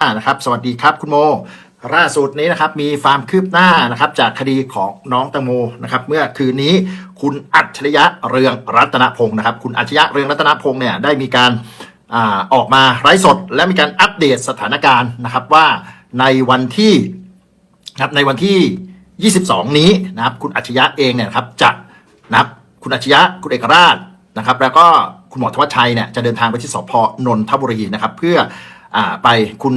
อ่านะครับสวัสดีครับคุณโมล่าสุดนี้นะครับมีความคืบหน้านะครับจากคดีของน้องตังโมนะครับเมื่อคืนนี้คุณอัจฉริยะเรืองรัตนพงศ์นะครับคุณอัจฉริยะเรืองรัตนพงศ์เนี่ยได้มีการอาออกมาไร้สด และมีการอัปเดตสถานการณ์นะครับว่าในวันที่นะครับในวันที่ 22 นี้นะครับคุณอัจฉริยะเองเนี่ยครับจะนะครับคุณอัจฉริยะคุณเอกราชนะครับแล้วก็คุณหมอธวัชชัยเนี่ยจะเดินทางไปที่สพนนทบุรีนะครับเพื่อ อาไปคุณ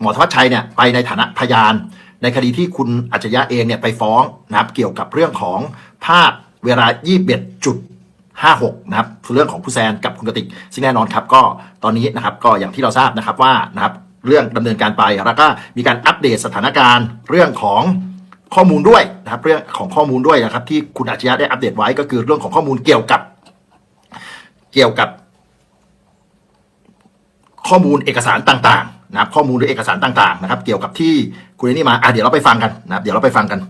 หมอธวัชชัยเนี่ยไปในฐานะพยาน ในคดีที่คุณอัจฉริยะเองเนี่ยไปฟ้องนะครับเกี่ยวกับเรื่องของภาพเวลา 21จุด56 นะครับเรื่องของผู้แซนกับคุณกติกซึ่งแน่นอนครับก็ตอนนี้นะครับก็อย่างที่เราทราบนะครับว่านะครับเรื่องดำเนินการไปแล้วก็มีการอัปเดตสถานการณ์เรื่องของข้อมูลด้วยนะครับเรื่องของข้อมูลด้วยนะครับที่คุณอัจฉริยะได้อัปเดตไว้ก็คือเรื่องของข้อมูลเกี่ยวกับ เกี่ยวกับ ข้อมูลเอกสารต่างๆนะครับข้อมูลหรือเอกสารต่างๆนะครับเกี่ยวกับที่คุณนนี่มาอะเดี๋ยวเราไปฟังกันนะครับเดี๋ยวเราไปฟังกัน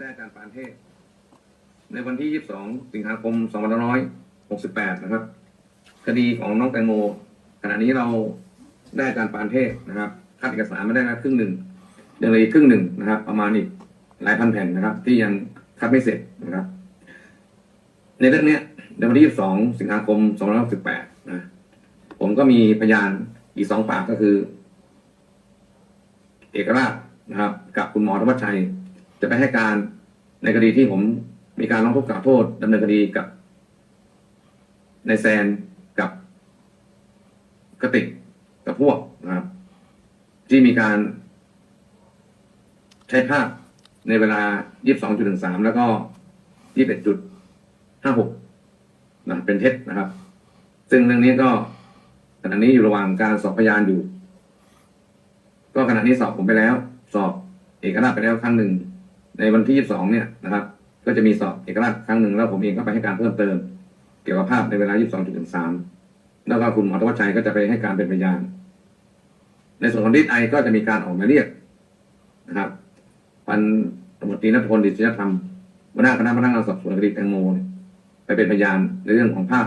ได้อาจารย์ปานเทศ ในวันที่ 22 สิงหาคม 2568 นะครับ คดีของน้องแตงโม ขณะนี้เราได้อารปานเทศนะครับคัดเอกสารมาได้ล้วครึ่งหนึ่งยังเหลืออีกครึ่งหนึ่งนะครับ ประมาณอีกหลายพันแผ่นนะครับ ที่ยังคัดไม่เสร็จนะครับ ในเรื่องเนี้ยในวันที่ 22 สิงหาคม 2568 นะ ผมก็มีพยานอีกสองปากก็คือ เอกราชนะครับ กับคุณหมอธวัชชัย จะไปให้การในคดีที่ผม มีการร้องทุกข์กล่าวโทษดำเนินคดีกับนายแซนกับกระติกกับพวกนะครับ ที่มีการใช้ภาพในเวลา 22.13 แล้วก็ 21.56นะเป็นเท็จนะครับ ซึ่งเรื่องนี้ก็ขณะนี้อยู่ระหว่างการสอบพยานอยู่ ก็ขณะนี้สอบผมไปแล้ว สอบเอกราชไปแล้วครั้งหนึ่ง ในวันที่ 22 เนี่ยนะครับ ก็จะมีสอบเอกราชครั้งหนึ่งแล้วผมเองก็ไปให้การเพิ่มเติม เกี่ยวกับภาพในเวลา 22.13 แล้วก็คุณหมอธวัชชัยก็จะไปให้การเป็นพยาน ในส่วนของดิสไอก็จะมีการออกหมายเรียกนะครับพันตำรวจตรีนัทพลดิษยธรรมหัวหน้าคณะพนักงานสอบสวนคดีแตงโมเนี่ยไปเป็นพยานในเรื่องของภาพ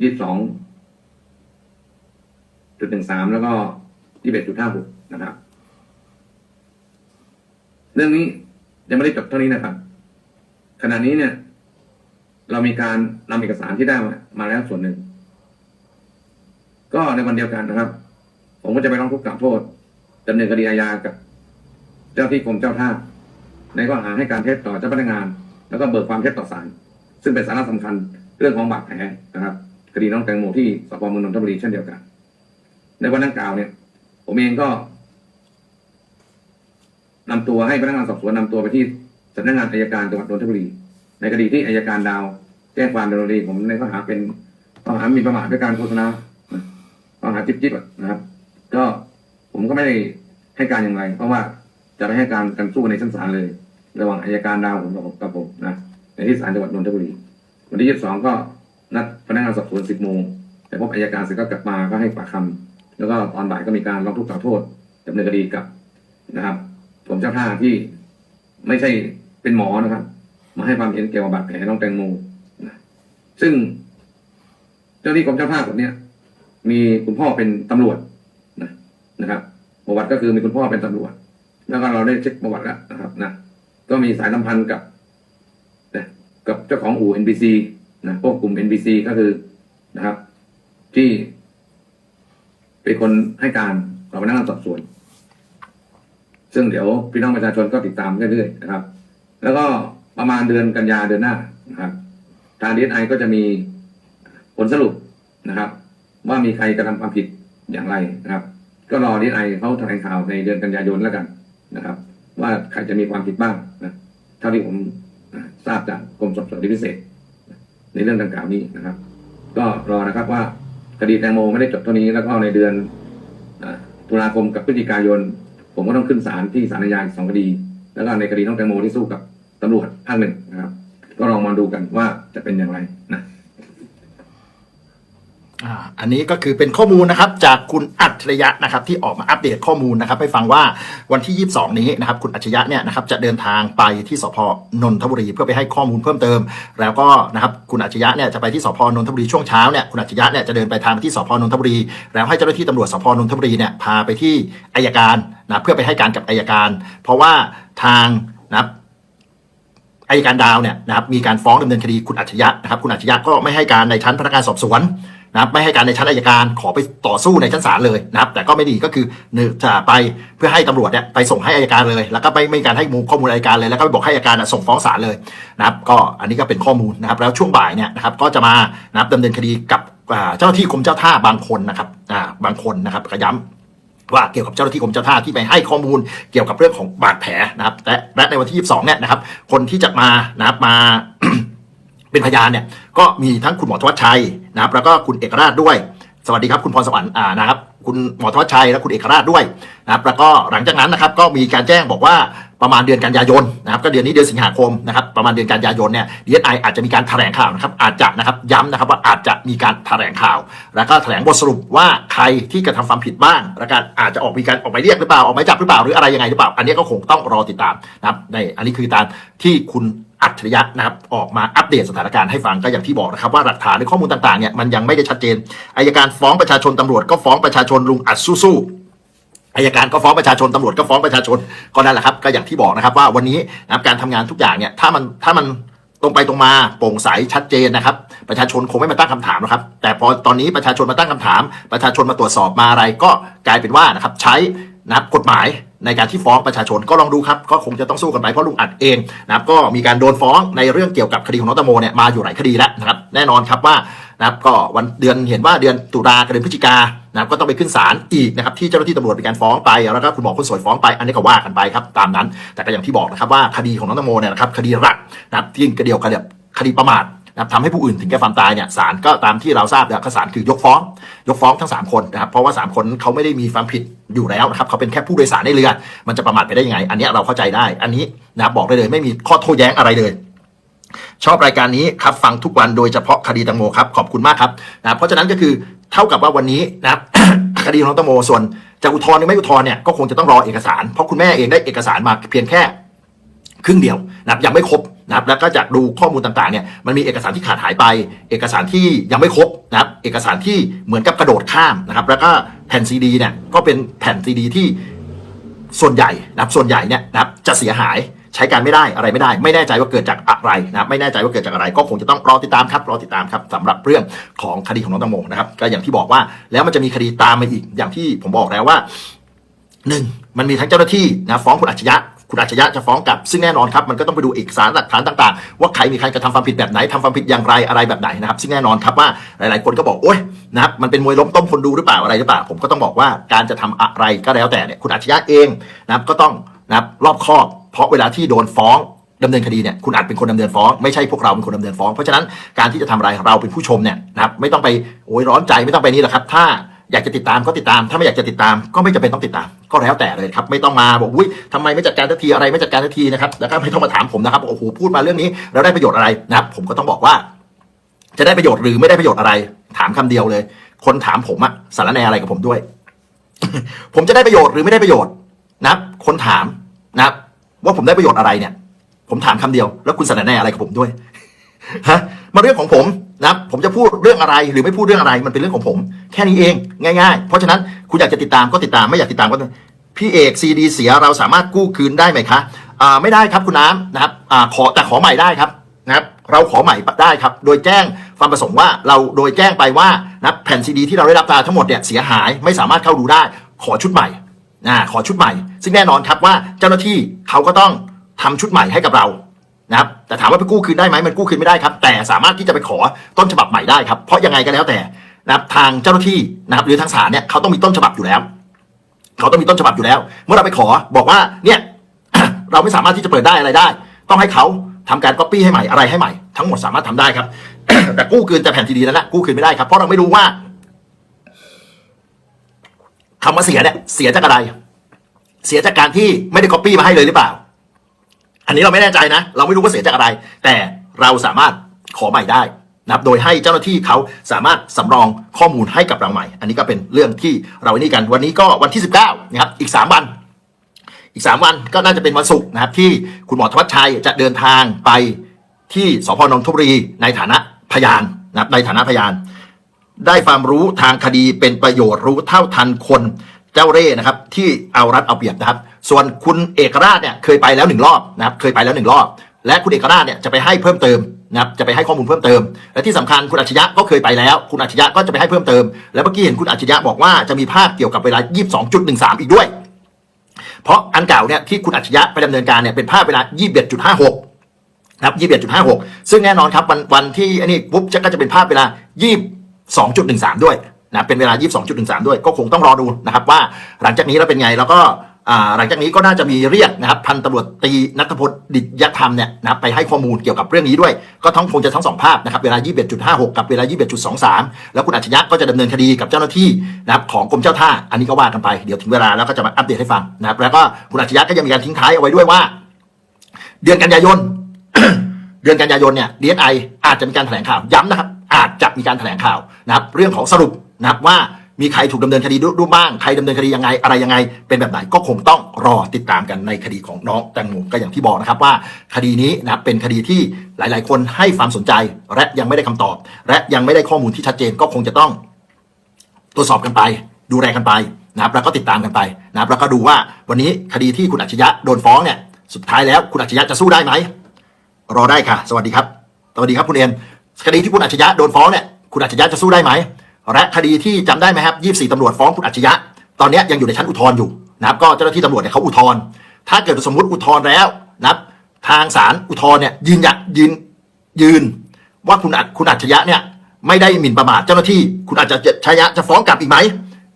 22.13 แล้วก็ 21.56 นะครับ เรื่องนี้ยังไม่ได้จบเท่านี้นะครับ ขณะนี้เนี่ย เรามีการนำเอกสารที่ได้มามาแล้วส่วนหนึ่ง ก็ในวันเดียวกันนะครับ ผมก็จะไปร้องทุกข์กล่าวโทษดำเนินคดีอาญากับเจ้าที่กรมเจ้าท่าในข้อหาให้การเท็จต่อเจ้าพนักงาน แล้วก็เบิกความเท็จต่อศาลซึ่งเป็นสาระสำคัญเรื่องของบาดแผลนะครับคดีน้องแตงโมที่สพเมืองนนทบุรีเช่นเดียวกัน ในวันดังกล่าวเนี่ย ผมเองก็นำตัวให้พนักงานสอบสวนนำตัวไปที่ สำนักงานอายการจังหวัดนนทบุรี ในคดีที่อายการดาว แจ้งความดำเนินคดีผมในข้อหาเป็นข้อหาหมีประมาทด้วยการโฆษณาข้อหาจิ๊บจิ๊บนะครับ ก็ผมก็ไม่ได้ให้การอย่างไร เพราะว่าจะไปให้การกันสู้ในชั้นศาลเลย ระหว่างอายการดาวผมกับผมนะในที่ศาลจังหวัดนนทบุรี วันที่22ก็นัดพนักงานสอบสวน10โมงแต่พบอายการเสร็จก็กลับมาก็ให้ปากคำแล้วก็ตอนบ่ายก็มีการร้องทุกข์กล่าวโทษดำเนินคดีกับนะครับ ผมเจ้าท่าที่ไม่ใช่ เป็นหมอนะครับ มาให้ความเห็นเกี่ยวกับบาดแผลน้องแตงโมนะซึ่งเจ้าหน้าที่กรมเจ้าท่าคนนี้มีคุณพ่อเป็นตำรวจนะนะครับประวัติก็คือมีคุณพ่อเป็นตำรวจ แล้วก็เราได้เช็คประวัติแล้วนะครับนะก็มีสายสัมพันธ์กับนะกับเจ้าของอู่ NBC นะพวกกลุ่ม NBC ก็คือนะครับ ที่เป็นคนให้การต่อพนักงานสอบสวน ซึ่งเดี๋ยวพี่น้องประชาชนก็ติดตามเรื่อยๆนะครับ แล้วก็ประมาณเดือนกันยาเดือนหน้านะครับ ทางดีไอก็จะมีผลสรุปนะครับ ว่ามีใครกระทำความผิดอย่างไรนะครับ ก็รอดีไอเขาแถลงข่าวในเดือนกันยายนแล้วกันนะครับ ว่าใครจะมีความผิดบ้างนะเท่าที่ผมทราบจากกรมสอบสวนพิเศษ ในเรื่องดังกล่าวนี้นะครับ ก็รอนะครับว่าคดีแตงโมไม่ได้จบเท่านี้แล้วก็ในเดือนตุลาคมกับพฤศจิกายน ผมก็ต้องขึ้นศาลที่ศาลอาญาสองคดี แล้วก็ในคดีน้องแตงโมที่สู้กับ ตำรวจภาคหนึ่งนะครับ ก็ลองมาดูกันว่าจะเป็นอย่างไรนะอันนี้ก็คือเป็นข้อมูลนะครับจากคุณอัจฉริยะนะครับที่ออกมาอัปเดตข้อมูลนะครับให้ฟังว่าวันที่ 22 นี้นะครับคุณอัจฉริยะเนี่ยนะครับจะเดินทางไปที่สพนนทบุรีเพื่อไปให้ข้อมูลเพิ่มเติม แล้วก็นะครับคุณอัจฉริยะเนี่ยจะไปที่สพนนทบุรีช่วงเช้าเนี่ยคุณอัจฉริยะเนี่ยจะเดินไปทางที่สพนนทบุรีแล้วให้เจ้าหน้าที่ตำรวจสพนนทบุรีเนี่ยพาไปที่อายการนะเพื่อไปให้การกับอายการ เพราะว่าทางนะครับ อายการดาวเนี่ยนะครับมีการฟ้องดำเนินคดีคุณอัจฉริยะนะครับคุณอัจฉริยะก็ไม่ให้การในชั้นพนักงานสอบสวนนะครับไม่ให้การในชั้นอายการขอไปต่อสู้ในชั้นศาลเลยนะครับ แต่ก็ไม่ดีก็คือจะไปเพื่อให้ตำรวจเนี่ยไปส่งให้อายการเลย แล้วก็ไม่ไม่การให้มูลข้อมูลอายการเลย แล้วก็ไปบอกให้อายการส่งฟ้องศาลเลยนะครับ ก็อันนี้ก็เป็นข้อมูลนะครับ แล้วช่วงบ่ายเนี่ยนะครับก็จะมานะครับดำเนินคดีกับเจ้าที่กรมเจ้าท่าบางคนนะครับอ่าบางคนนะครับก็ย้ำ ว่าเกี่ยวกับเจ้าหน้าที่กรมเจ้าท่าที่ไปให้ข้อมูลเกี่ยวกับเรื่องของบาดแผลนะครับและและในวันที่ 22 เนี่ยนะครับ คนที่จะมานะครับมาเป็นพยานเนี่ย ก็มีทั้งคุณหมอธวัชชัยนะครับ แล้วก็คุณเอกราชด้วย สวัสดีครับ คุณพรสวรรค์อ่านะครับ คุณหมอธวัชชัยและคุณเอกราชด้วยนะครับ แล้วก็หลังจากนั้นนะครับ ก็มีการแจ้งบอกว่า ประมาณเดือนกันยายนนะครับก็เดือนนี้เดือนสิงหาคมนะครับประมาณเดือนกันยายนเนี่ยดีเอสไออาจจะมีการแถลงข่าวนะครับอาจจะนะครับย้ำนะครับว่าอาจจะมีการแถลงข่าว แล้วก็แถลงบทสรุปว่าใครที่กระทำความผิดบ้างแล้วก็อาจจะออกมีการออกหมายเรียกหรือเปล่าออกหมายจับหรือเปล่าหรืออะไรยังไงหรือเปล่า อันนี้ก็คงต้องรอติดตามนะครับในอันนี้คือตามที่คุณอัจฉริยะนะครับออกมาอัปเดตสถานการณ์ให้ฟังก็อย่างที่บอกนะครับว่าหลักฐานในข้อมูลต่างๆเนี่ยมันยังไม่ได้ชัดเจนอายการฟ้องประชาชนตำรวจก็ฟ้องประชาชนลุงอัดสู้ๆ อายการก็ฟ้องประชาชนตำรวจก็ฟ้องประชาชนก็นั่นแหละครับ ก็อย่างที่บอกนะครับว่าวันนี้นะครับการทำงานทุกอย่างเนี่ยถ้ามันถ้ามันตรงไปตรงมาโปร่งใสชัดเจนนะครับ ประชาชนคงไม่มาตั้งคำถามนะครับ แต่พอตอนนี้ประชาชนมาตั้งคำถาม ประชาชนมาตรวจสอบมาอะไรก็กลายเป็นว่านะครับใช้ นะครับกฎหมายในการที่ฟ้องประชาชนก็ลองดูครับ ก็คงจะต้องสู้กันไปเพราะลุงอัดเองนะครับก็มีการโดนฟ้องในเรื่องเกี่ยวกับคดีของน้องตงโมเนี่ยมาอยู่หลายคดีแล้วนะครับแน่นอนครับว่านะครับก็วันเดือนเห็นว่าเดือนตุลากับเดือนพฤศจิกานะครับก็ต้องไปขึ้นศาลอีกนะครับที่เจ้าหน้าที่ตำรวจมีการฟ้องไปแล้วก็คุณหมอคนสวยฟ้องไป อันนี้ก็ว่ากันไปครับตามนั้น แต่ก็อย่างที่บอกนะครับว่าคดีของน้องตงโมเนี่ยนะครับคดีหลักนะครับที่กระเดี่ยวกันเนี่ยคดีประมาท นะครับทำให้ผู้อื่นถึงแก่ความตายเนี่ยศาลก็ตามที่เราทราบเนี่ยก็ศาลคือยกฟ้อง ยกฟ้องทั้ง 3 คนนะครับเพราะว่า 3 คนเขาไม่ได้มีความผิดอยู่แล้วนะครับเขาเป็นแค่ผู้โดยสารในเรือ มันจะประมาทไปได้ยังไง อันนี้เราเข้าใจได้ อันนี้นะครับบอกได้เลย ไม่มีข้อโต้แย้งอะไรเลยชอบรายการนี้ครับฟังทุกวันโดยเฉพาะคดีตังโมครับขอบคุณมากครับนะเพราะฉะนั้นก็คือเท่ากับว่าวันนี้นะครับคดีของน้องตังโมส่วนจะอุทธรณ์หรือไม่อุทธรณ์เนี่ยก็คงจะต้องรอเอกสาร เพราะคุณแม่เองได้เอกสารมาเพียงแค่ ครึ่งเดียวนะครับยังไม่ครบนะครับแล้วก็จากดูข้อมูลต่างๆเนี่ยมันมีเอกสารที่ขาดหายไป เอกสารที่ยังไม่ครบนะครับเอกสารที่เหมือนกับกระโดดข้ามนะครับแล้วก็แผ่นซีดีเนี่ยก็เป็นแผ่นซีดีที่ส่วนใหญ่นะครับส่วนใหญ่เนี่ยนะครับจะเสียหายใช้การไม่ได้อะไรไม่ได้ ไม่แน่ใจว่าเกิดจากอะไรนะครับไม่แน่ใจว่าเกิดจากอะไร ก็คงจะต้องรอติดตามครับรอติดตามครับสำหรับเรื่องของคดีของน้องตังโมนะครับก็อย่างที่บอกว่าแล้วมันจะมีคดีตามมาอีกอย่างที่ผมบอกแล้วว่าหนึ่งมันมีทั้งเจ้าหน้าที่นะฟ้องคุณอัจฉริยะ คุณอัจฉริยะจะฟ้องกลับ ซึ่งแน่นอนครับมันก็ต้องไปดูเอกสารหลักฐานต่างๆ ว่าใครมีใครกระทำความผิดแบบไหนทำความผิดอย่างไรอะไรแบบไหนนะครับซึ่งแน่นอนครับว่าหลาย ๆ คนก็บอกโอ๊ยนะครับมันเป็นมวยล้มต้มคนดูหรือเปล่าอะไรหรือเปล่า ผมก็ต้องบอกว่าการจะทำอะไรก็แล้วแต่เนี่ยคุณอัจฉริยะเองนะครับก็ต้องนะครับรอบคอบ เพราะเวลาที่โดนฟ้องดำเนินคดีเนี่ยคุณอาจเป็นคนดำเนินฟ้องไม่ใช่พวกเราเป็นคนดำเนินฟ้อง เพราะฉะนั้นการที่จะทำอะไรเราเป็นผู้ชมเนี่ยนะครับไม่ต้องไปโอ้ยร้อนใจไม่ต้องไปนี่แหละครับ ถ้า อยากจะติดตามก็ติดตาม ถ้าไม่อยากจะติดตามก็ไม่จำเป็นต้องติดตาม ก็แล้วแต่เลยครับ ไม่ต้องมาบอกอุ้ยทำไมไม่จัดการทันทีอะไรไม่จัดการทันทีนะครับแล้วก็ไม่ต้องมาถามผมนะครับโอ้โหพูดมาเรื่องนี้แล้วได้ประโยชน์อะไรนะครับ ผมก็ต้องบอกว่า จะได้ประโยชน์หรือไม่ได้ประโยชน์อะไร ถามคำเดียวเลย คนถามผมอะสารแนอะไรกับผมด้วย ผมจะได้ประโยชน์หรือไม่ได้ประโยชน์นะครับ คนถามนะครับ ว่าผมได้ประโยชน์อะไรเนี่ย ผมถามคำเดียว แล้วคุณสารแนอะไรกับผมด้วยฮะมาเรื่องของผม นะผมจะพูดเรื่องอะไรหรือไม่พูดเรื่องอะไรมันเป็นเรื่องของผม แค่นี้เองง่าย ๆ เพราะฉะนั้นคุณอยากจะติดตามก็ติดตามไม่อยากติดตามก็พี่เอกซีดีเสียเราสามารถกู้คืนได้ไหมคะอ่าไม่ได้ครับคุณน้ำนะครับอ่าขอแต่ขอใหม่ได้ครับนะครับเราขอใหม่ได้ครับ โดยแจ้งความประสงค์ว่าเราโดยแจ้งไปว่านะแผ่นซีดีที่เราได้รับมาทั้งหมดเนี่ยเสียหายไม่สามารถเข้าดูได้ ขอชุดใหม่นะขอชุดใหม่ ซึ่งแน่นอนครับว่าเจ้าหน้าที่เขาก็ต้องทำชุดใหม่ให้กับเรา นะครับแต่ถามว่าไปกู้คืนได้ไหมมันกู้คืนไม่ได้ครับ แต่สามารถที่จะไปขอต้นฉบับใหม่ได้ครับ เพราะยังไงก็แล้วแต่นะครับทางเจ้าหน้าที่นะครับหรือทางศาลเนี่ยเขาต้องมีต้นฉบับอยู่แล้ว เขาต้องมีต้นฉบับอยู่แล้ว เมื่อเราไปขอบอกว่าเนี่ยเราไม่สามารถที่จะเปิดได้อะไรได้ ต้องให้เขาทำการก๊อปปี้ให้ใหม่อะไรให้ใหม่ทั้งหมดสามารถทำได้ครับ แต่กู้คืนแต่แผ่นทีดีนั้นนะกู้คืนไม่ได้ครับ เพราะเราไม่รู้ว่าคำว่าเสียเนี่ยเสียจากอะไร เสียจากการที่ไม่ได้ก๊อปปี้มาให้เลยหรือเปล่า อันนี้เราไม่แน่ใจนะ เราไม่รู้ว่าเสียจากอะไร แต่เราสามารถขอใหม่ได้นะครับโดยให้เจ้าหน้าที่เขาสามารถสำรองข้อมูลให้กับเราใหม่ อันนี้ก็เป็นเรื่องที่เราไว้นี่กันวันนี้ก็วันที่ 19นะครับอีก 3 วันอีก 3 วันก็น่าจะเป็นวันศุกร์นะครับที่คุณหมอธวัชชัยจะเดินทางไปที่สพนนทบุรี ในฐานะพยานนะครับในฐานะพยาน ได้ความรู้ทางคดีเป็นประโยชน์รู้เท่าทันคน เจ้าเร่นะครับที่เอารัดเอาเปรียบนะครับ ส่วนคุณเอกราชเนี่ยเคยไปแล้วหนึ่งรอบนะครับเคยไปแล้วหนึ่งรอบ และคุณเอกราชเนี่ยจะไปให้เพิ่มเติมนะครับจะไปให้ข้อมูลเพิ่มเติม และที่สำคัญคุณอัจฉริยะก็เคยไปแล้ว คุณอัจฉริยะก็จะไปให้เพิ่มเติม แล้วเมื่อกี้เห็นคุณอัจฉริยะบอกว่าจะมีภาพเกี่ยวกับเวลา 22.13 อีกด้วย เพราะอันเก่าเนี่ยที่คุณอัจฉริยะไปดำเนินการเนี่ยเป็นภาพเวลา 21.56ครับ21.56 ซึ่งแน่นอนครับวันวันที่อันนี้ปุ๊บจะก็จะเป็นภาพเวลา 22.13 ด้วย นะเป็นเวลา 22.13 ด้วย ก็คงต้องรอดูนะครับว่าหลังจากนี้แล้วเป็นไงแล้วก็หลังจากนี้ก็น่าจะมีเรียกนะครับพันตำรวจตีนัทพลดิษยธรรมเนี่ยนะครับไปให้ข้อมูลเกี่ยวกับเรื่องนี้ด้วย ก็ทั้งคงจะทั้งสองภาพนะครับเวลา 21.56 กับเวลา 21.23 แล้วคุณอัจฉริยะก็จะดำเนินคดีกับเจ้าหน้าที่นะครับของกรมเจ้าท่า อันนี้ก็ว่ากันไปเดี๋ยวถึงเวลาแล้วก็จะมาอัปเดตให้ฟังนะครับแล้วก็คุณอัจฉริยะก็ยังมีการทิ้งท้ายเอาไว้ด้วยว่า เดือนกันยายนเดือนกันยายนเนี่ย DSI อาจจะมีการแถลงข่าวย้ำนะครับอาจจะมีการแถลงข่าวนะครับเรื่องของสรุป นะครับว่ามีใครถูกดำเนินคดีด้วยบ้าง ใครดำเนินคดียังไง อะไรยังไง เป็นแบบไหนก็คงต้องรอติดตามกันในคดีของน้องแตงโมก็อย่างที่บอกนะครับว่าคดีนี้นะครับเป็นคดีที่หลาย ๆ คนให้ความสนใจ และยังไม่ได้คำตอบ และยังไม่ได้ข้อมูลที่ชัดเจนก็คงจะต้องตรวจสอบกันไป ดูแลกันไปนะครับแล้วก็ติดตามกันไปนะครับแล้วก็ดูว่าวันนี้คดีที่คุณอัจฉริยะโดนฟ้องเนี่ยสุดท้ายแล้วคุณอัจฉริยะจะสู้ได้ไหมรอได้ค่ะ สวัสดีครับสวัสดีครับคุณเอ็มคดีที่คุณอัจฉริยะโดนฟ้องเนี่ยคุณอัจฉริยะจะสู้ได้ไหม และคดีที่จำได้ไหมครับ 24ตำรวจฟ้องคุณอัจฉริยะ ตอนนี้ยังอยู่ในชั้นอุทธรณ์อยู่นะครับ ก็เจ้าหน้าที่ตำรวจเนี่ยเขาอุทธรณ์ถ้าเกิดสมมติอุทธรณ์แล้วนะครับ ทางศาลอุทธรณ์เนี่ยยืนยันยืนยืน ว่าคุณอัจคุณอัจฉริยะเนี่ยไม่ได้หมิ่นประมาทเจ้าหน้าที่คุณอัจฉริยะจะฟ้องกลับอีกไหม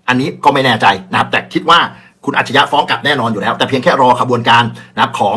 อันนี้ก็ไม่แน่ใจนะครับ แต่คิดว่าคุณอัจฉริยะฟ้องกลับแน่นอนอยู่แล้ว แต่เพียงแค่รอขบวนการนะครับของ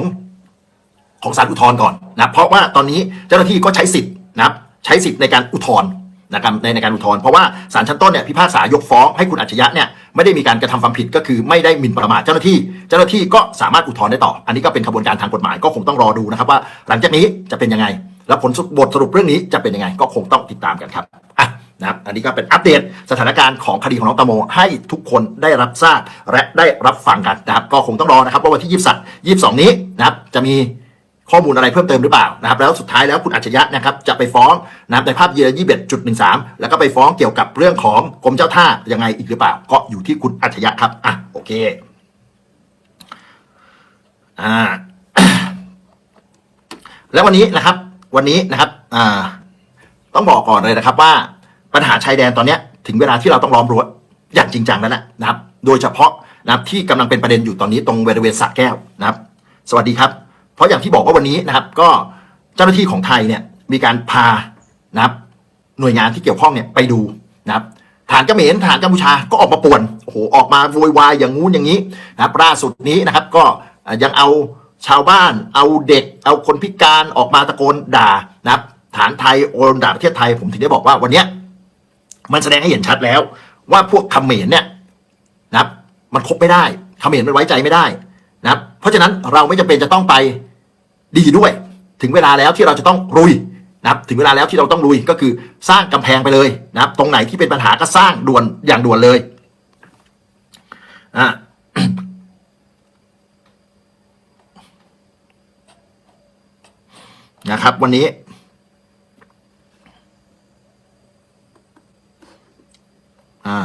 ของศาลอุทธรณ์ก่อนนะเพราะว่าตอนนี้เจ้าหน้าที่ก็ใช้สิทธิ์นะครับใช้สิทธิ์ในการอุทธรณ์ นะครับในในการอุทธรณ์เพราะว่าศาลชั้นต้นเนี่ยพิพากษายกฟ้องให้คุณอัจฉริยะเนี่ยไม่ได้มีการกระทำความผิดก็คือไม่ได้หมิ่นประมาทเจ้าหน้าที่ เจ้าหน้าที่ก็สามารถอุทธรณ์ได้ต่อ อันนี้ก็เป็นขบวนการทางกฎหมายก็คงต้องรอดูนะครับว่าหลังจากนี้จะเป็นยังไง แล้วผลบทสรุปเรื่องนี้จะเป็นยังไง ก็คงต้องติดตามกันครับอะนะครับอันนี้ก็เป็นอัปเดตสถานการณ์ของคดีของน้องตงโม ให้ทุกคนได้รับทราบและได้รับฟังกันนะครับก็คงต้องรอนะครับว่าวันที่20 22 นี้นะครับจะมี ข้อมูลอะไรเพิ่มเติมหรือเปล่านะครับแล้วสุดท้ายแล้วคุณอัจฉริยะนะครับจะไปฟ้องนะครับในภาพเยอยี่สิบจุดหนึ่งสามแล้วก็ไปฟ้องเกี่ยวกับเรื่องของกรมเจ้าท่ายังไงอีกหรือเปล่า ก็อยู่ที่คุณอัจฉริยะครับอะโอเคอ่าแล้ววันนี้นะครับวันนี้นะครับอ่าต้องบอกก่อนเลยนะครับว่าปัญหาชายแดนตอนเนี้ยถึงเวลาที่เราต้องล้อมรั้วอย่างจริงจังแล้วแหละนะครับ โดยเฉพาะนะครับที่กำลังเป็นประเด็นอยู่ตอนนี้ตรงบริเวณสระแก้วนะครับ สวัสดีครับ เพราะอย่างที่บอกว่าวันนี้นะครับ ก็เจ้าหน้าที่ของไทยเนี่ยมีการพานะครับ หน่วยงานที่เกี่ยวข้องเนี่ยไปดูนะครับฐานเขมรฐานกัมพูชาก็ออกมาป่วนโอ้โหออกมาโวยวายอย่างงู้นอย่างนี้นะครับล่าสุดนี้นะครับก็ยังเอาชาวบ้าน เอาเด็ก เอาคนพิการออกมาตะโกนด่านะครับ ฐานไทยโอนด่าประเทศไทยผมถึงได้บอกว่าวันเนี้ยมันแสดงให้เห็นชัดแล้ว ว่าพวกเขมรเนี่ยนะครับ มันคบไม่ได้เขมรมันไว้ใจไม่ได้นะครับ เพราะฉะนั้นเราไม่จำเป็นจะต้องไป ดีด้วย ถึงเวลาแล้วที่เราจะต้องรุยนะครับถึงเวลาแล้วที่เราต้องลุยก็คือสร้างกำแพงไปเลยนะครับ ตรงไหนที่เป็นปัญหาก็สร้างด่วนอย่างด่วนเลยอะนะครับ วันนี้ อ่า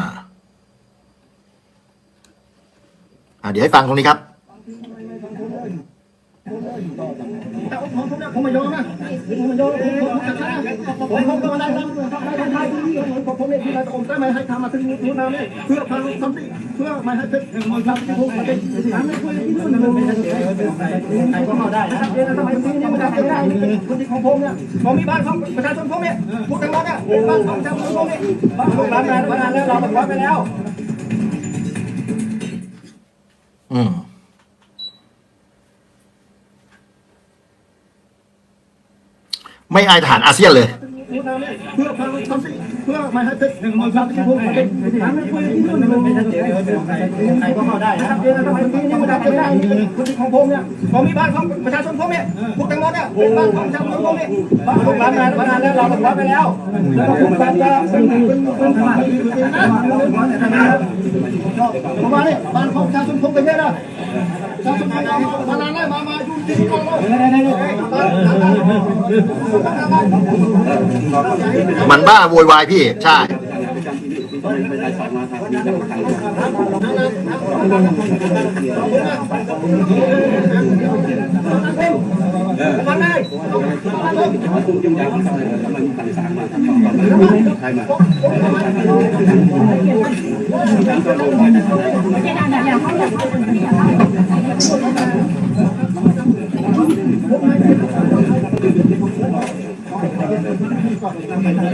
อ่าเดี๋ยวให้ฟังตรงนี้ครับ แต่ผมผมผมไม่ยอมนะผมไม่ยอมผมจะฆ่าผมผมก็มาได้ทำได้ทำที่ผมผมเองที่นายอมได้มาให้ทำมาถึงนู้นนะเนี่ยเพื่อพังสัมติเพื่อมาให้เป็นมันทำที่ผมมาเป็นทำไม่คุยที่นู่นมันไม่ใช่ใครก็เข้าได้นะครับเดี๋ยวทำไมที่นี่มันทำไม่ได้คนที่ของผมเนี่ยผมมีบ้านของประชาชนผมเนี่ยพวกกันวัดเนี่ยบ้านของประชาชนผมเนี่ยบ้านของร้านนานงานแล้วเราตกวัดไปแล้ว อืม ไม่อายทหารอาเซียนเลยเนี่ยเพื่อความสันติเพื่อไม่ให้เป็นหนึ่งมันสันติภพเป็นทางไม่คุยที่นู่นไม่ชัดเจนใครก็เข้าได้นะครับเจนนะครับที่นี่มันจะได้พื้นที่ของผมเนี่ยผมมีบ้านของประชาชนผมเนี่ยพวกแตงโมเนี่ยเป็นบ้านของประชาชนผมเนี่ยบ้านของบ้านมานานแล้วเราก็รับไปแล้วแล้วก็ผมการจะเป็นเป็นเป็นสมาชิกนะผมว่าเนี่ยบ้านของประชาชนผมไปเยอะแล้วประชาชนมานานแล้วมามาอยู่ที่นี่ก่อนเลยมันบ้าโวยวายพี่ใช่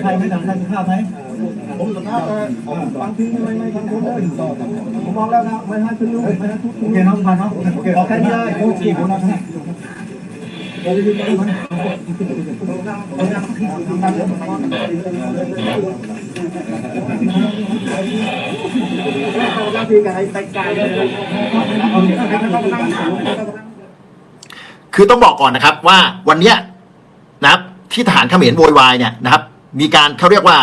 ใครไม่ทำใครข้าวไหมผมสัมภาษณ์แต่บางทีไม่ไม่ทำผมเลยผมมองแล้วนะไม่ให้ขึ้นลูกไม่ให้ทุกโอเคน้องมาเนาะโอเคเอาแค่นี้เลยโอเคผมนะคือการไปไกลเลยคือต้องบอกก่อนนะครับว่าวันเนี้ยนะครับ ที่ทหารเขมรโวยวายเนี่ยนะครับ มีการเขาเรียกว่า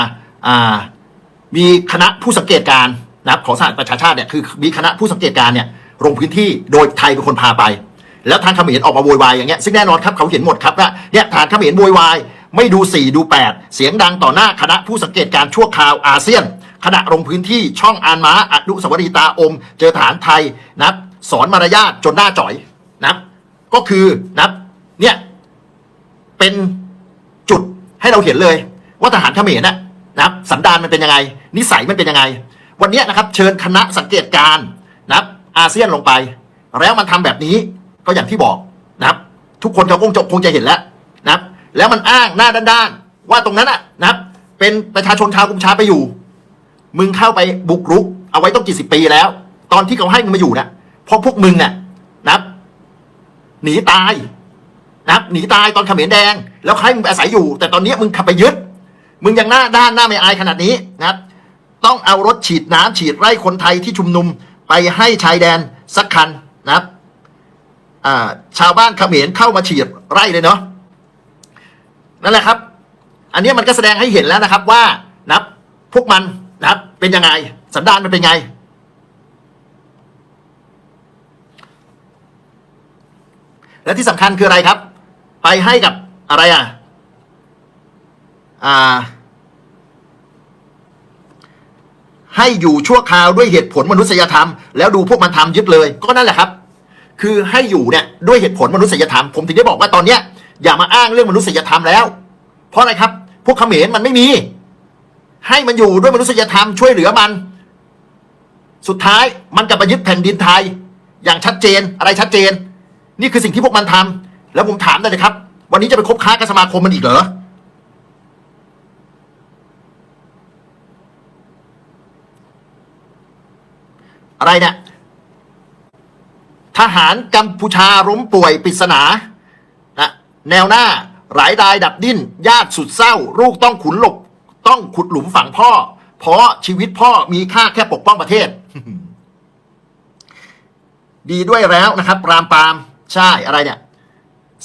มีคณะผู้สังเกตการณ์นะครับของสหประชาชาติเนี่ยคือมีคณะผู้สังเกตการณ์เนี่ยลงพื้นที่โดยไทยเป็นคนพาไป แล้วทางเขมรออกมาโวยวายอย่างเงี้ยซึ่งแน่นอนครับเขาเห็นหมดครับว่าเนี่ยทหารเขมรโวยวายไม่ดู 4 ดู 8 เสียงดังต่อหน้าคณะผู้สังเกตการณ์ชั่วคราวอาเซียน ขณะลงพื้นที่ช่องอานม้าอนุสาวรีย์ตาอม เจอทหารไทยนับสอนมารยาทจนหน้าจ่อยนับก็คือนับเนี่ยเป็น ให้เราเห็นเลย ว่าทหารเขมรน่ะนะครับสันดานมันเป็นยังไง นิสัยมันเป็นยังไง วันนี้นะครับ เชิญคณะสังเกตการณ์นะครับอาเซียนลงไป แล้วมันทำแบบนี้ก็อย่างที่บอกนะครับ ทุกคนเขาคงจะคงจะเห็นแล้วนะครับ แล้วมันอ้างหน้าด้านๆว่าตรงนั้นน่ะนะครับ เป็นประชาชนชาวกัมชาไปอยู่ มึงเข้าไปบุกรุก เอาไว้ต้องกี่สิบปีแล้ว ตอนที่เขาให้มึงมาอยู่น่ะเพราะพวกมึงเนี่ยนะครับ หนีตาย นะครับหนีตายตอนเขมรแดง แล้วใครมึงอาศัยอยู่ แต่ตอนนี้มึงขับไปยึด มึงยังหน้าด้านหน้าไม่อายขนาดนี้นะครับ ต้องเอารถฉีดน้ำฉีดไล่คนไทยที่ชุมนุมไปให้ชายแดนสักคันนะครับชาวบ้านเขมรเข้ามาฉีดไร่เลยเนาะนั่นแหละครับ อันนี้มันก็แสดงให้เห็นแล้วนะครับว่านับพวกมันนะครับ เป็นยังไง สันดานมันเป็นไง และที่สำคัญคืออะไรครับ ไปให้กับอะไรอะ อ่า ให้อยู่ชั่วคราวด้วยเหตุผลมนุษยธรรม แล้วดูพวกมันทำยึดเลย ก็นั่นแหละครับ คือให้อยู่เนี่ยด้วยเหตุผลมนุษยธรรม ผมถึงได้บอกว่าตอนเนี้ยอย่ามาอ้างเรื่องมนุษยธรรมแล้ว เพราะอะไรครับ พวกเขมรมันไม่มี ให้มันอยู่ด้วยมนุษยธรรมช่วยเหลือมัน สุดท้ายมันกลับมายึดแผ่นดินไทย อย่างชัดเจนอะไรชัดเจน นี่คือสิ่งที่พวกมันทำ แล้วผมถามได้เลยครับ วันนี้จะไปคบค้ากับสมาคมมันอีกเหรออะไรเนี่ยทหารกัมพูชาล้มป่วยปริศนานะแนวหน้าหลายรายดับดิ้น ญาติสุดเศร้า ลูกต้องขุนหลบ ต้องขุดหลุมฝังพ่อ เพราะชีวิตพ่อมีค่าแค่ปกป้องประเทศ ดีด้วยแล้วนะครับ รามปราม ใช่อะไรเนี่ย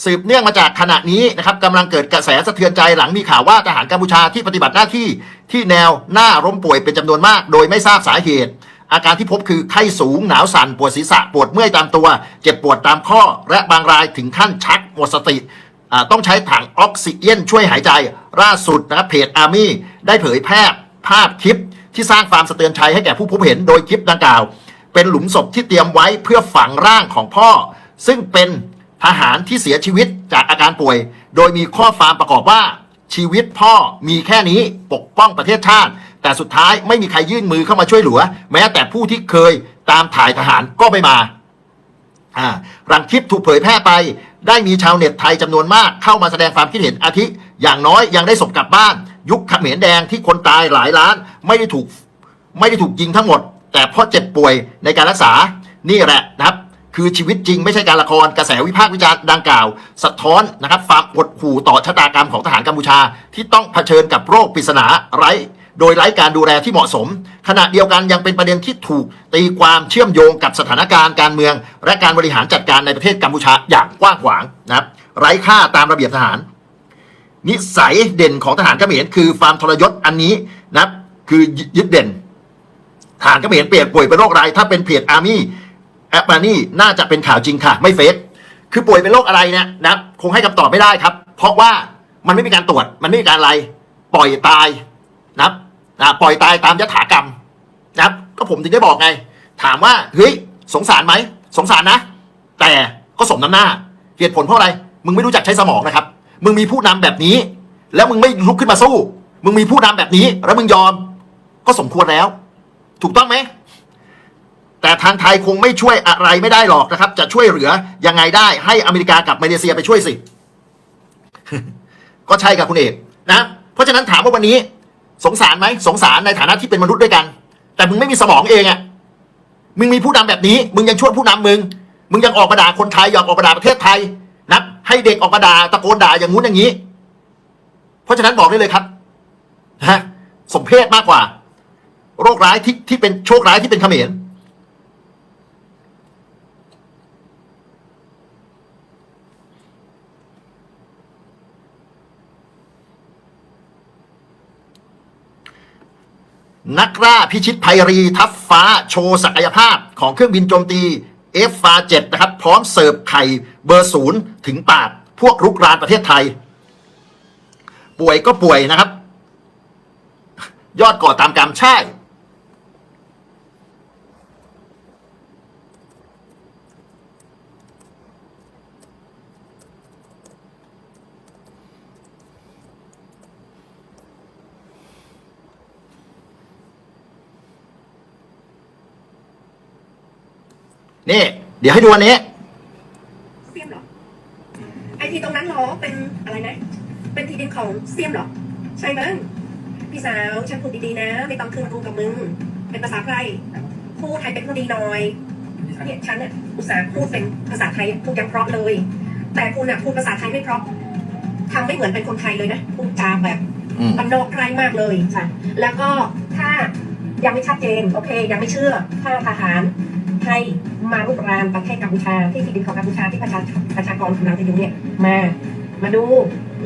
สืบเนื่องมาจากขณะนี้นะครับกำลังเกิดกระแสสะเทือนใจหลังมีข่าวว่าทหารกัมพูชาที่ปฏิบัติหน้าที่ที่แนวหน้าล้มป่วยเป็นจำนวนมาก โดยไม่ทราบสาเหตุ อาการที่พบคือไข้สูงหนาวสั่นปวดศีรษะปวดเมื่อยตามตัว เจ็บปวดตามข้อ และบางรายถึงขั้นชักหมดสติต้องใช้ถังออกซิเจนช่วยหายใจล่าสุดนะครับเพจอาร์มี่ได้เผยแพร่ภาพคลิปที่สร้างความสะเทือนใจให้แก่ผู้พบเห็นโดยคลิปดังกล่าว เป็นหลุมศพที่เตรียมไว้เพื่อฝังร่างของพ่อ ซึ่งเป็น ทหารที่เสียชีวิตจากอาการป่วย โดยมีข้อความประกอบว่าชีวิตพ่อมีแค่นี้ปกป้องประเทศชาติ แต่สุดท้ายไม่มีใครยื่นมือเข้ามาช่วยเหลือ แม้แต่ผู้ที่เคยตามถ่ายทหารก็ไม่มาอ่าหลังคลิปถูกเผยแพร่ไป ได้มีชาวเน็ตไทยจำนวนมากเข้ามาแสดงความคิดเห็นอาทิ อย่างน้อยยังได้ศพกลับบ้าน ยุคเขมรแดงที่คนตายหลายล้าน ไม่ได้ถูกไม่ได้ถูกยิงทั้งหมด แต่เพราะเจ็บป่วยในการรักษานี่แหละนะครับ คือชีวิตจริงไม่ใช่การละครกระแสวิพากษ์วิจารณ์ดังกล่าว สะท้อนนะครับความหดหู่ต่อชะตากรรมของทหารกัมพูชา ที่ต้องเผชิญกับโรคปริศนาไร้โดยไร้การดูแลที่เหมาะสม ขณะเดียวกันยังเป็นประเด็นที่ถูกตีความเชื่อมโยงกับสถานการณ์การเมือง และการบริหารจัดการในประเทศกัมพูชาอย่างกว้างขวางนะครับไร้ค่าตามระเบียบทหาร นิสัยเด่นของทหารเขมรคือความทรยศอันนี้นะครับคือยึดเด่นทหารเขมรเปลี่ยนป่วยเป็นโรคไรถ้าเป็นเพจอาร์มี่ แอปมานี่น่าจะเป็นข่าวจริงค่ะ ไม่เฟซคือป่วยเป็นโรคอะไรเนี่ยนะคงให้คำตอบไม่ได้ครับ เพราะว่ามันไม่มีการตรวจ มันไม่มีการอะไร ปล่อยตายนะปล่อยตายตามยถากรรมนะก็ผมถึงได้บอกไง ถามว่าเฮ้ยสงสารไหมสงสารนะ แต่ก็สมน้ำหน้าเหตุผลเพราะอะไร มึงไม่รู้จักใช้สมองนะครับ มึงมีผู้นำแบบนี้ แล้วมึงไม่ลุกขึ้นมาสู้ มึงมีผู้นำแบบนี้ แล้วมึงยอม ก็สมควรแล้ว ถูกต้องไหม แต่ทางไทยคงไม่ช่วยอะไรไม่ได้หรอกนะครับ จะช่วยเหลือยังไงได้ให้อเมริกากับมาเลเซียไปช่วยสิ ก็ใช่ครับคุณเอกนะ เพราะฉะนั้นถามว่าวันนี้ สงสารไหมสงสารในฐานะที่เป็นมนุษย์ด้วยกัน แต่มึงไม่มีสมองเองอะมึงมีผู้นำแบบนี้ มึงยังช่วยผู้นำมึง มึงยังออกมาด่าคนไทยอยากออกมาด่าประเทศไทยนะให้เด็กออกมาด่าตะโกนด่าอย่างงู้นอย่างนี้ เพราะฉะนั้นบอกได้เลยครับฮะสมเพศมากกว่า โรคร้ายที่ที่เป็นโชคร้ายที่เป็นเขมร นักล่าพิชิตภัยรีทัพฟ้าโชว์ศักยภาพของเครื่องบินโจมตี F ฟา7นะครับ พร้อมเสิร์ฟไข่เบอร์ศูนย์ถึงปากพวกรุกรานประเทศไทย ป่วยก็ป่วยนะครับ ยอดก่อตามกรรมใช่ นี่ เดี๋ยวให้ดูอันนี้เสียมเหรอไอที่ตรงนั้นเหรอเป็นอะไรนะเป็นที่ดินของเสียมเหรอ ใช่มั้งพี่สาวฉันพูดดีๆนะ ไม่ต้องคืนกูกับมึงเป็นภาษาไทยพูดไทยเป็นพูดดีหน่อยเนี่ยฉันเนี่ยอุตส่าห์พูดเป็นภาษาไทยพูดยังเพราะเลย แต่คุณน่ะพูดภาษาไทยไม่เพราะทำไม่เหมือนเป็นคนไทยเลยนะพูดจาแบบอืมมันนอกไกลมากเลยค่ะ แล้วก็ถ้ายังไม่ชัดเจนโอเค ยังไม่เชื่อถ้าทหาร ไทยมารุกรานประเทศกัมพูชาที่ที่ดินของกัมพูชาที่ประชาประชากรของเราจะอยู่เนี่ยมา มาดู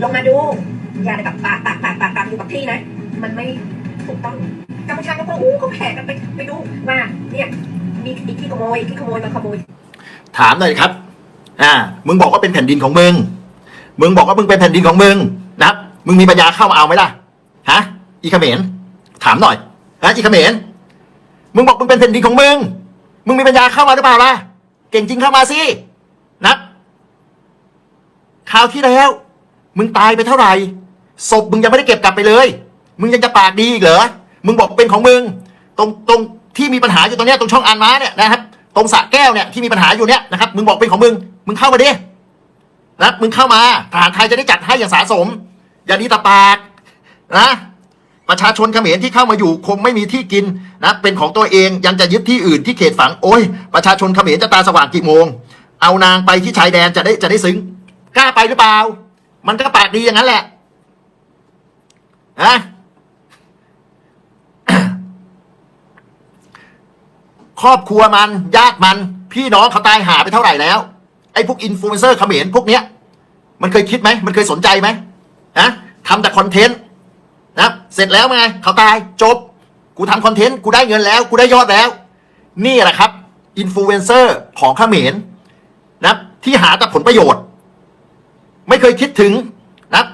ลงมาดู อย่าได้แบบปากปากปากปากปากอยู่กับที่นะ มันไม่ถูกต้องกัมพูชาก็อู้ก็แผ่กันไปไปดูว่าเนี่ยมีมีที่ขโมยที่ขโมยมาขโมยถามหน่อยครับ อ่า มึงบอกว่าเป็นแผ่นดินของมึง มึงบอกว่ามึงเป็นแผ่นดินของมึงนะมึงมีปัญญาเข้ามาเอาไหมล่ะ ฮะ อีเขมร ถามหน่อย ฮะ อีเขมร มึงบอกมึงเป็นแผ่นดินของมึง มึงมีปัญญาเข้ามาหรือเปล่าล่ะ เก่งจริงเข้ามาสินะคราวที่แล้ว มึงตายไปเท่าไหร่ศพมึงยังไม่ได้เก็บกลับไปเลย มึงยังจะปากดีอีกเหรอ มึงบอกเป็นของมึง ตรงตรงที่มีปัญหาอยู่ตรงเนี้ยตรงช่องอันม้าเนี่ยนะครับ ตรงสะแก้วเนี่ยที่มีปัญหาอยู่เนี่ยนะครับ มึงบอกเป็นของมึง มึงเข้ามาดินะมึงเข้ามาทหารไทยจะได้จัดให้อย่างสาสม อย่าดีตาปากนะ ประชาชนเขมรที่เข้ามาอยู่คงไม่มีที่กินนะเป็นของตัวเองยังจะยึดที่อื่นที่เขตฝังโอ้ยประชาชนเขมรจะตาสว่างกี่โมง เอานางไปที่ชายแดนจะได้จะได้ซึ้งกล้าไปหรือเปล่า มันก็ปากดีอย่างนั้นแหละฮะครอบครัวมันญาติมัน พี่น้องเขาตายหาไปเท่าไหร่แล้ว ไอ้พวกอินฟลูเอนเซอร์เขมรพวกเนี้ย มันเคยคิดไหมมันเคยสนใจไหมนะทำแต่คอนเทนต์ นะเสร็จแล้วไงเขาตายจบ กูทำคอนเทนต์กูได้เงินแล้ว กูได้ยอดแล้ว นี่แหละครับอินฟลูเอนเซอร์ของเขมรนะที่หาแต่ผลประโยชน์ ไม่เคยคิดถึงนะ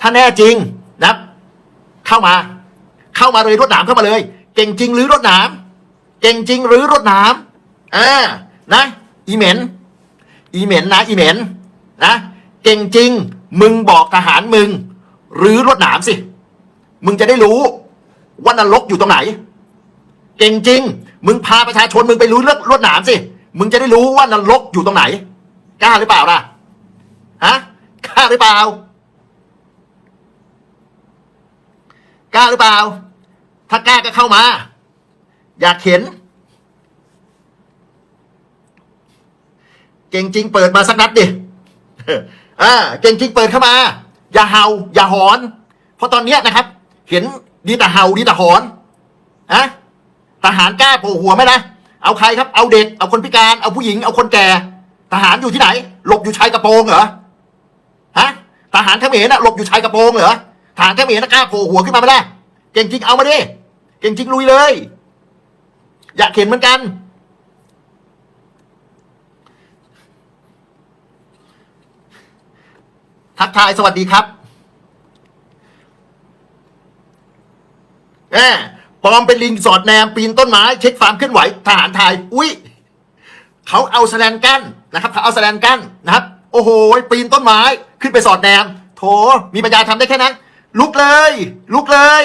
ถ้าแน่จริงนะเข้ามา เข้ามาเลยรถหนามเข้ามาเลย เก่งจริงหรือรถหนามเก่งจริงหรือรถหนามอ่านะอีเหม็นอีเหม็นนะอีเหม็นนะ เก่งจริง มึงบอกทหารมึง หรือรถหนามสิ มึงจะได้รู้ว่านรกอยู่ตรงไหน เก่งจริง มึงพาประชาชนมึงไปรู้เรื่องรถหนามสิ มึงจะได้รู้ว่านรกอยู่ตรงไหน กล้าหรือเปล่าล่ะ ฮะ กล้าหรือเปล่า กล้าหรือเปล่า ถ้ากล้าก็เข้ามา อยากเห็น เก่งจริงเปิดมาสักนัดดิอ่าเก่งจริงเปิดเข้ามา อย่าเห่า อย่าหอน เพราะตอนเนี้ยนะครับ เห็นดีแต่เห่าดีแต่หอนอะทหารกล้าโผล่หัวไหมนะเอาใครครับ เอาเด็ก เอาคนพิการ เอาผู้หญิง เอาคนแก่ ทหารอยู่ที่ไหน หลบอยู่ชายกระโปรงเหรอ ฮะ ทหารเขมรน่ะหลบอยู่ชายกระโปรงเหรอ ทหารเขมรน่ะกล้าโผล่หัวขึ้นมาไหมล่ะ เก่งจริงเอามาดิ เก่งจริงลุยเลย อยากเห็นเหมือนกัน ทักทายสวัสดีครับ แหมปลอมเป็นลิงสอดแนมปีนต้นไม้ เช็คความเคลื่อนไหวทหารไทยอุ้ยเขาเอาแสแลนกั้นนะครับเขาเอาแสแลนกั้นนะครับ โอ้โหปีนต้นไม้ขึ้นไปสอดแนม โถมีปัญญาทำได้แค่นั้น ลุกเลย ลุกเลย